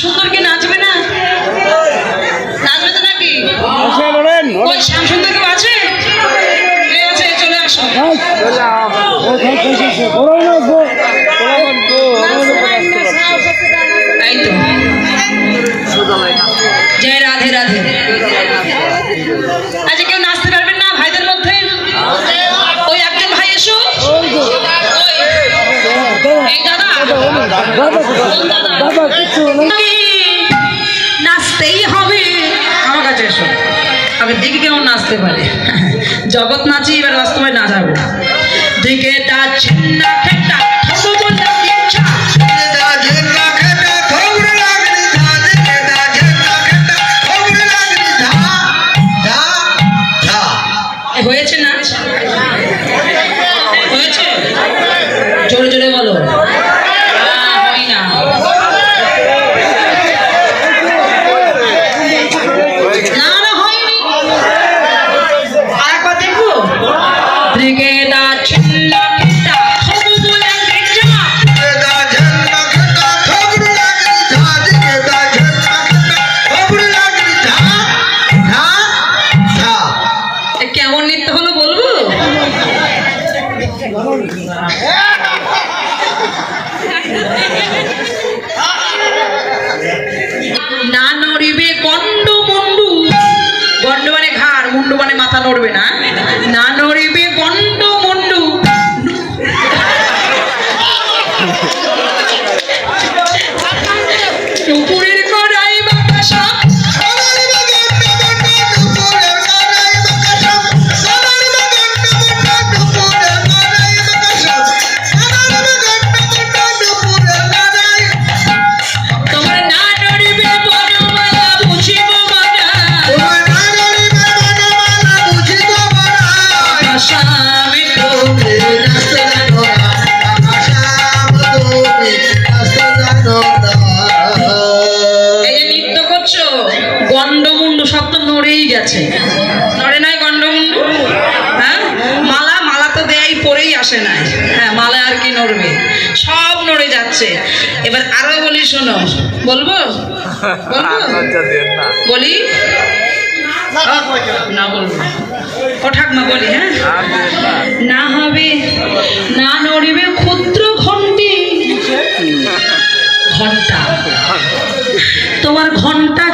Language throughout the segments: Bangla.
শ্যাম সুন্দর কি নাচবে না? নাচবে তো নাকি? ওই শ্যাম সুন্দর কেউ আছে? আছে চলে আসো। তাই তো। জয় রাধে রাধে। আচ্ছা কেউ নাচতে পারবেন না ভাইদের মধ্যে? ওই একজন ভাই এসো। দাদা। কি? কেমন নাচতে পারে। জগৎ নাচি এবার বাস্তবে নাচাবো। দিকে তা না ನಡುವಿನ আসে নাই। হ্যাঁ মালা আর কি নড়বে? সব নড়ে যাচ্ছে। এবার আরও বলি শোনো। বলব? বলি? না বলব। ও ঠাকমা বলি হ্যাঁ? না। হবে না নড়িবে ক্ষুদ্র ঘন্টি। ঘণ্টা। তোমার ঘণ্টা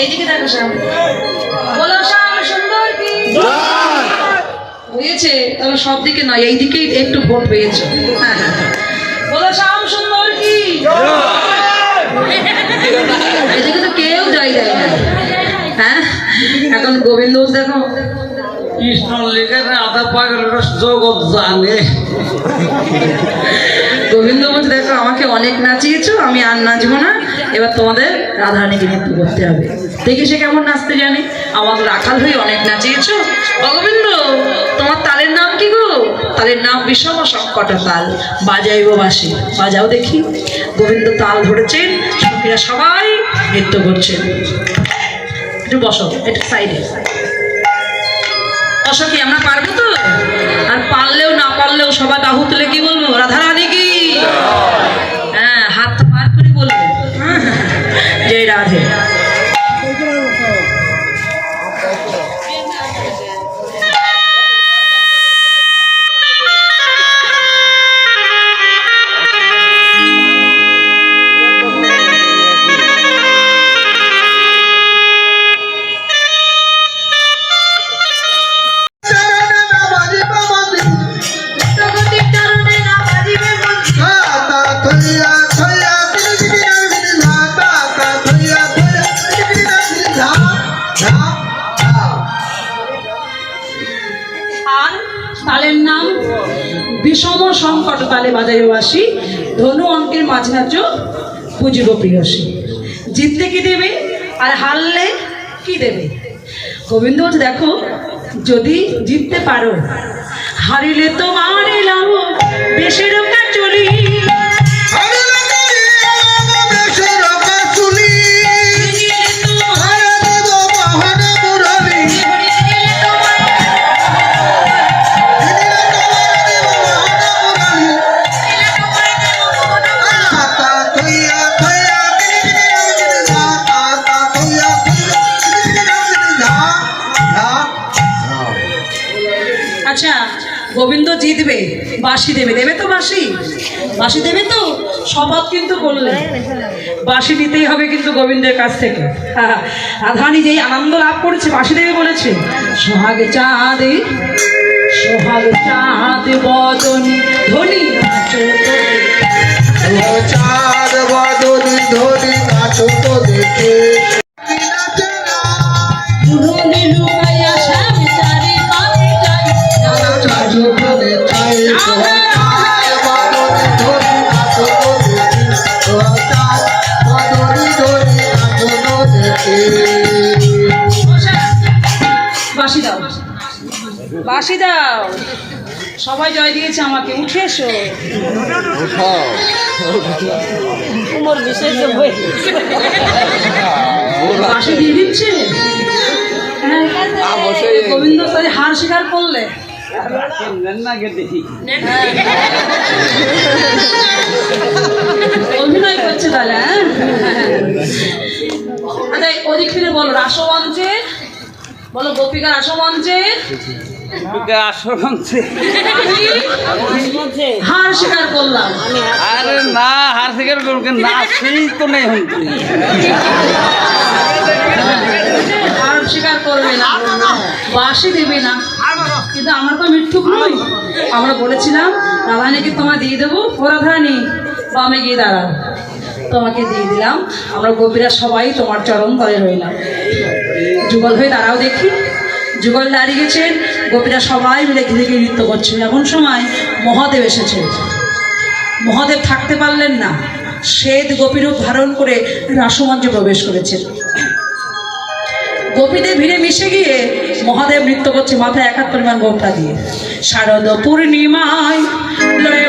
এইদিকে দেখো বলো শ্যাম সুন্দর কি? হয়েছে তবে সব দিকে নয় এই দিকেই একটু ভোট পেয়েছ। হ্যাঁ হ্যাঁ হ্যাঁ। বলো শ্যাম সুন্দর কি? এদিকে তো কেউ যাই দেয় না। হ্যাঁ এখন গোবিন্দ দেখো। কৃষ্ণ লেখে আধা পাগল জগৎ জানে। গোবিন্দ বলছে দেখো আমাকে অনেক নাচিয়েছো আমি আর নাচবো না। এবার তোমাদের রাধারানীকে নৃত্য করতে হবে। দেখি সে কেমন নাচতে জানে। আমাকে রাখাল হয়ে অনেক নাচিয়েছ। অগোবিন্দ তোমার তালের নাম কি গো? তালের নাম বিষম সংকট তাল বাজাইব বাসি বাজাও দেখি। গোবিন্দ তাল ধরেছেন। সখীরা সবাই নৃত্য করছেন। একটু বসো, একটু সাইডে কি, আমরা পারব তো? মাঝরাজ্য বুঝিব প্রিয়সী জিততে কি দেবে? আর হারলে কি দেবে? গোবিন্দ দেখো, যদি জিততে পারো, হারিলে তো মারিলাম বেশের জিতবে বাঁশি দেবে দেবে তো বাঁশি? বাঁশি দেবে তো? স্বভাব কিন্তু করলে বাঁশি নিতেই হবে কিন্তু গোবিন্দের কাছ থেকে। রাধারানী যেই আনন্দ লাভ করেছে বাসি দেবে বলেছে। সোহাগে চাঁদে সোহাগ চাঁদ বদনী ধনী। চার বাদরি ধরি নাচো তো দেখে। বাঁশি দাও। সবাই জয় দিয়েছে আমাকে উঠে এসো। বাঁশি দিয়ে দিচ্ছে? হ্যাঁ, গোবিন্দ তাই হার স্বীকার করলে। অভিনয় করছে তাহলে হ্যাঁ? আচ্ছা ওদিক থেকে বলো রাসমঞ্চে বলো গোপিকা রাসমঞ্চে হার স্বীকার করলাম। আরে না হার থেকে নাচেই তো নেই হন্তি হার স্বীকার করবে না বাসি দেবে না। কিন্তু আমরা তো মৃত্যুক নই আমরা বলেছিলাম রাধারানীকে তোমায় দিয়ে দেবো। ও রাধারানী বামে গিয়ে দাঁড়াও। তোমাকে দিয়ে দিলাম। আমরা গোপীরা সবাই তোমার চরম তলে রইলাম। যুগল হয়ে দাঁড়াও দেখি। যুগল দাঁড়িয়ে গেছেন গোপীরা সবাই মিলে ঘিরে ঘিরে নৃত্য করছে। এমন সময় মহাদেব এসেছে। মহাদেব থাকতে পারলেন না। শ্বেত গোপীরূপ ধারণ করে রাসমঞ্চে প্রবেশ করেছেন গোপীদের ভিড়ে মিশে গিয়ে মহাদেব নৃত্য করছে মাথায় একাত্তর পরিমাণ গোপটা দিয়ে। শারদ পূর্ণিমায় লয়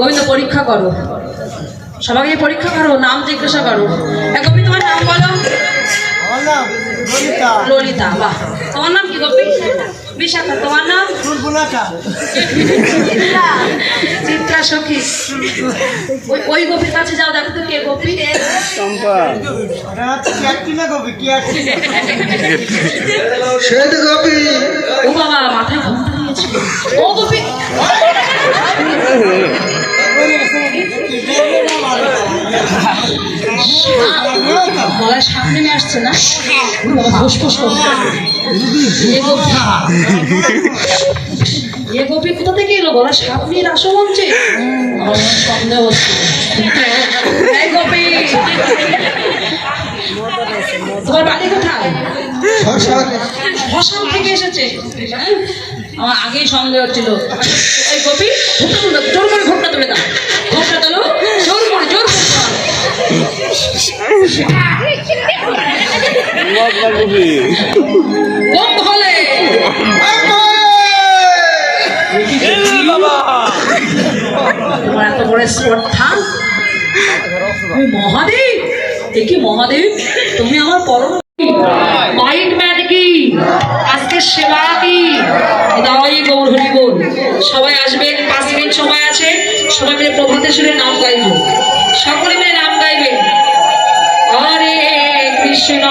গোবিন্দ পরীক্ষা করো। সবাইকে পরীক্ষা করো নাম জিজ্ঞাসা করো। এক গোপী তোমার নাম বলো। ললিতা। বাহ। তোমার নাম কি গোপী? বিশাখা। তোমার নাম? চিত্রা সখী। ওই ওই গোপীর কাছে যাও দেখো তো কে গোপী। শ্বেত গোপী ও বাবা মাথায় ঘুমটা দিয়েছে ও গোপী। গলায় সাপ নেমে আসছে না ও বাবা ফোস ফোস করছে এ গোপী কোথা থেকে এলো নিয়ে রাসো মঞ্চে আমার সন্দেহ হচ্ছে এই গোপী তোমার বাড়ি কোথায়? শ্মশান থেকে এসেছে হ্যাঁ? আমার আগেই সন্দেহ হচ্ছিল এই গোপী ঘোপটা তুলে জোর করে ঘোপটা তুলে দাও। ঘোপটা তোলো, জোর করে, জোর মহাদেব? কি মহাদেব? তুমি আমার পরম মাইন্ড ম্যান সেবা কি দাওয়াই গৌর হরি সবাই আসবে, পাঁচ মিনিট সময় আছে সবাই মিলে প্রভাতে সুরে নাম গাইব। সকলে মিলে নাম গাইবেন আরে কৃষ্ণ।